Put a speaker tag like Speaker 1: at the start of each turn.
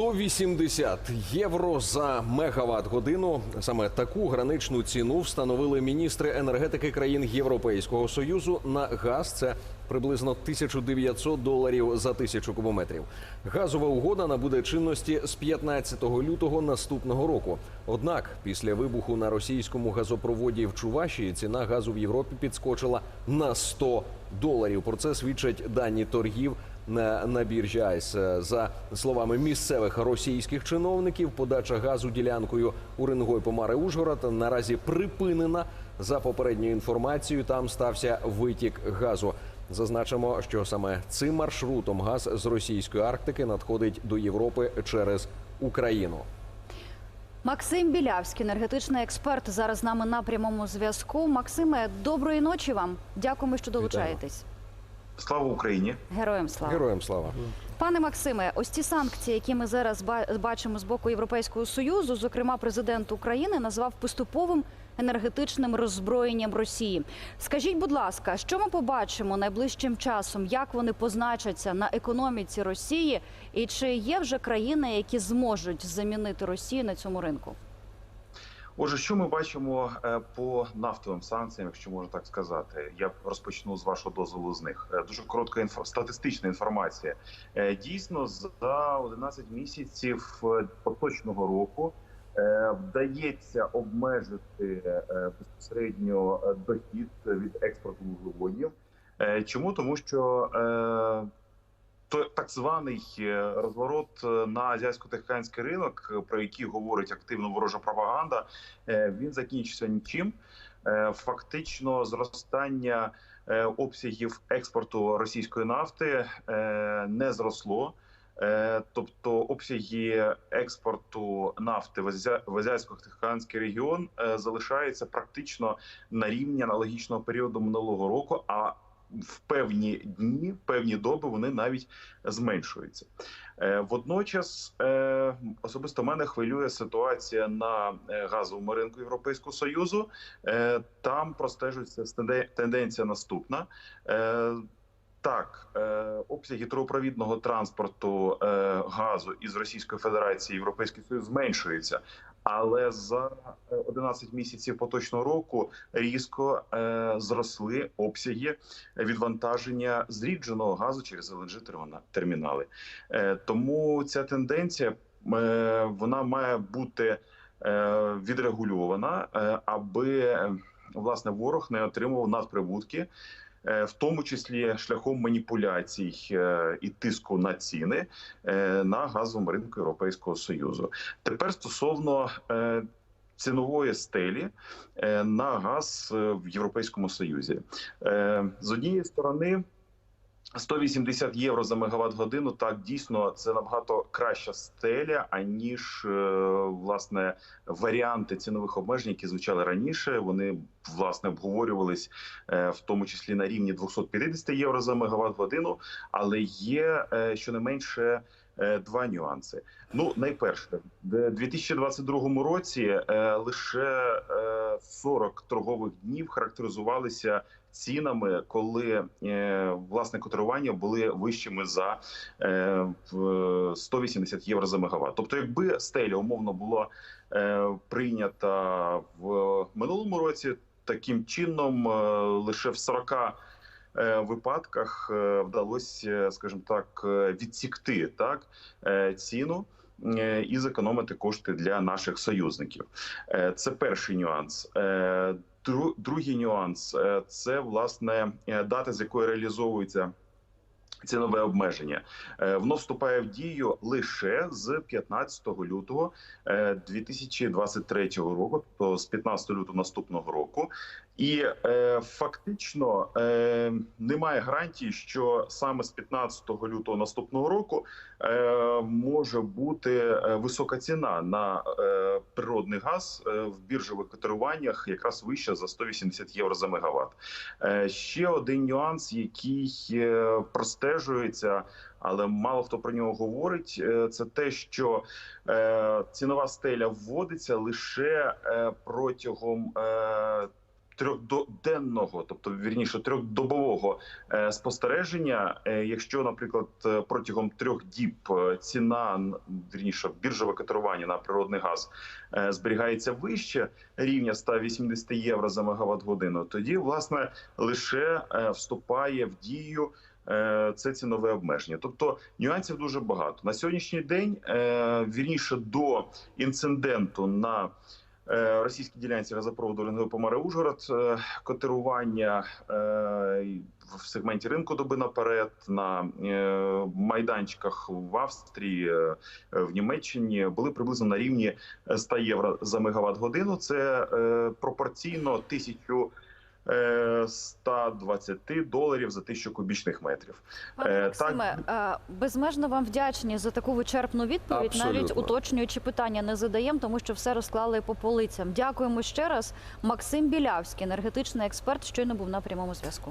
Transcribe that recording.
Speaker 1: 180 євро за мегаватт годину. Саме таку граничну ціну встановили міністри енергетики країн Європейського союзу на газ. Це приблизно 1900 доларів за тисячу кубометрів. Газова угода набуде чинності з 15 лютого наступного року. Однак, після вибуху на російському газопроводі в Чувашії ціна газу в Європі підскочила на 100 доларів. Про це свідчать дані торгів на, на біржі АЙС. За словами місцевих російських чиновників, подача газу ділянкою Уренгой Помари Ужгород наразі припинена. За попередньою інформацією, там стався витік газу. Зазначимо, що саме цим маршрутом газ з російської Арктики надходить до Європи через Україну.
Speaker 2: Максим Білявський, енергетичний експерт, зараз з нами на прямому зв'язку. Максиме, доброї ночі вам. Дякуємо, що долучаєтесь.
Speaker 3: Слава Україні!
Speaker 2: Героям слава.
Speaker 1: Героям слава.
Speaker 2: Пане Максиме, ось ці санкції, які ми зараз ба- бачимо з боку Європейського союзу, зокрема, президент України назвав поступовим енергетичним роззброєнням Росії. Скажіть, будь ласка, що ми побачимо найближчим часом? Як вони позначаться на економіці Росії? І чи є вже країни, які зможуть замінити Росію на цьому ринку?
Speaker 3: Отже, що ми бачимо е, по нафтовим санкціям, якщо можна так сказати, я розпочну з вашого дозволу з них. Е, Дуже коротка інфо... статистична інформація. Е, Дійсно, за 11 місяців поточного року вдається обмежити безпосередньо дохід від експорту вуглеводнів. Чому тому, що то так званий е, розворот е, на азіатсько-тихоокеанський ринок, е, про який говорить активно ворожа пропаганда, він закінчився нічим. Фактично, зростання обсягів експорту російської нафти не зросло. Тобто обсяги експорту нафти в азіатсько-тихоокеанський регіон залишаються практично на рівні аналогічного періоду минулого року. А в певні дні, певні доби вони навіть зменшуються. Е, Водночас е, особисто мене хвилює ситуація на е, газовому ринку Європейського союзу. Там простежується тенденція наступна. Так, обсяги трубопровідного транспорту газу із Російської Федерації Європейський Союз зменшується, але за е, 11 місяців поточного року різко е, зросли обсяги відвантаження зрідженого газу через ЛНЖ термінали. Е, Тому ця тенденція е, вона має бути е, відрегульована, е, аби е, власне ворог не отримував надприбутки. Е, В тому числі шляхом маніпуляцій е, і тиску на ціни е, на газовому ринку Європейського союзу. Тепер стосовно цінової стелі на газ в Європейському Союзі, з однієї сторони. 180 євро за мегаватт годину. Так дійсно це набагато краща стеля, аніж е, власне варіанти цінових обмежень, які звучали раніше. Вони власне обговорювались е, в тому числі на рівні 250 євро за мегаватт годину. Але є е, щонайменше два нюанси. Ну, найперше, в 2022 році лише е, 40 торгових днів характеризувалися цінами, коли е, власне котирування були вищими за е, в 180 євро за мегаватт. Тобто, якби стеля умовно була е, прийнята в минулому році, таким чином е, лише в 40 е, випадках е, вдалося, скажімо так, е, відсікти так е, ціну. е, І зекономити кошти для наших союзників, Е, це перший нюанс. Другий нюанс е, це власне е, дата, з якої реалізовується цінове обмеження. Е, Воно вступає в дію лише з 15 лютого е, 2023 року, тобто з 15 лютого наступного року. І е, фактично е, немає гарантії, що саме з 15 лютого наступного року е, може бути е, висока ціна на е, природний газ е, в біржових котируваннях, якраз вища за 180 євро за мегаватт. Е, ще один нюанс, який е, простежується. Але мало хто про нього говорить. Це те, що цінова стеля вводиться лише протягом трьохденного, тобто вірніше трьохдобового е, спостереження. Е, Якщо, наприклад, е, протягом трьох діб ціна вірніше біржове котирування на природний газ зберігається вище рівня 180 євро за мегаватт годину, тоді власне лише вступає в дію. Це цінове обмеження, тобто нюансів дуже багато на сьогоднішній день. Вірніше до інциденту на російській ділянці газопроводу Ленгопомари Ужгород е, котирування е, в сегменті ринку доби наперед на е, майданчиках в Австрії, е, в Німеччині були приблизно на рівні 100 євро за мегаватт годину. Це е, пропорційно тисячу. Е, 120 доларів за тисячу кубічних метрів.
Speaker 2: Пане
Speaker 3: Е,
Speaker 2: Максиме, так... безмежно вам вдячні за таку вичерпну відповідь. Навіть уточнюючи питання не задаємо, тому що все розклали по полицям. Дякуємо ще раз. Максим Білявський, енергетичний експерт, щойно був на прямому зв'язку.